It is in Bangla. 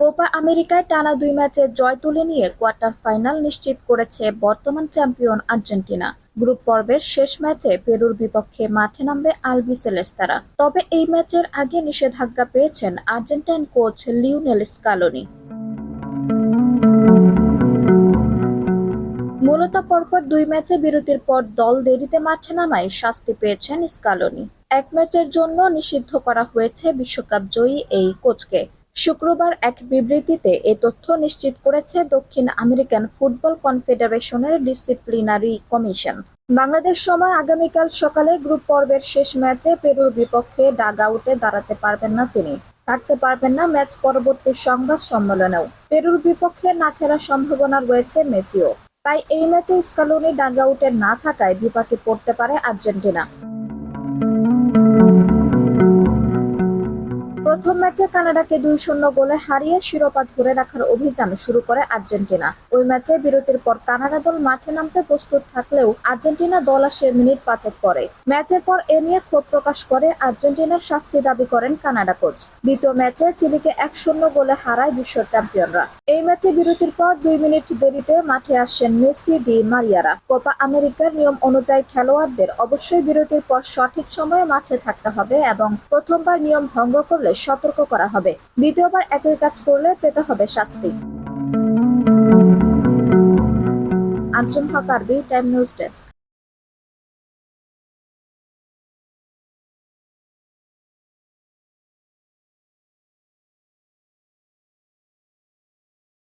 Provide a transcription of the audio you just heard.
কোপা আমেরিকায় টানা দুই ম্যাচে জয় তুলে নিয়ে কোয়ার্টার ফাইনাল নিশ্চিত করেছে বর্তমান চ্যাম্পিয়ন আর্জেন্টিনা। গ্রুপ পর্বের শেষ ম্যাচে পেরুর বিপক্ষে মাঠে নামবে আলবি সেলেস্তারা তবে এই ম্যাচের আগে নিষেধাজ্ঞা পেয়েছেন আর্জেন্টাইন কোচ লিওনেল স্কালোনি। মূলত পরপর দুই ম্যাচে বিরতির পর দল দেরিতে মাঠে নামায় শাস্তি পেয়েছেন স্কালোনি। এক ম্যাচের জন্য নিষিদ্ধ করা হয়েছে বিশ্বকাপ জয়ী এই কোচকে। শুক্রবার এক বিবৃতিতে এ তথ্য নিশ্চিত করেছে দক্ষিণ আমেরিকান ফুটবল কনফেডারেশনের ডিসিপ্লিনারি কমিশন। বাংলাদেশ সময় আগামীকাল সকালে গ্রুপ পর্বের শেষ ম্যাচে পেরুর বিপক্ষে ডাগ আউটে দাঁড়াতে পারবেন না তিনি। থাকতে পারবেন না ম্যাচ পরবর্তী সংবাদ সম্মেলনেও। পেরুর বিপক্ষে না খেলার সম্ভাবনা রয়েছে মেসিও। তাই এই ম্যাচে স্কালোনি ডাগ আউটে না থাকায় বিপাকে পড়তে পারে আর্জেন্টিনা। প্রথম ম্যাচে কানাডাকে দুই শূন্য গোলে হারিয়ে শিরোপা ধরে রাখার অভিযান শুরু করে আর্জেন্টিনা। ওই ম্যাচে বিরতির পর কানাডা দল মাঠে নামতে প্রস্তুত থাকলেও আর্জেন্টিনা দল আসে মিনিট পাঁচেক পরে। ম্যাচের পর এ নিয়ে ক্ষোভ প্রকাশ করে আর্জেন্টিনার শাস্তি দাবি করেন কানাডা কোচ। দ্বিতীয় ম্যাচে চিলিকে এক শূন্য গোলে হারায় বিশ্ব চ্যাম্পিয়নরা। এই ম্যাচে বিরতির পর দুই মিনিট দেরিতে মাঠে আসেন মেসি ডি মারিয়ারা। কোপা আমেরিকার নিয়ম অনুযায়ী খেলোয়াড়দের অবশ্যই বিরতির পর সঠিক সময়ে মাঠে থাকতে হবে এবং প্রথমবার নিয়ম ভঙ্গ করলে সতর্ক করা হবে। দ্বিতীয়বার একই কাজ করলে পেতে হবে শাস্তি। আঞ্চম হকার টাইম নিউজ ডেস্ক।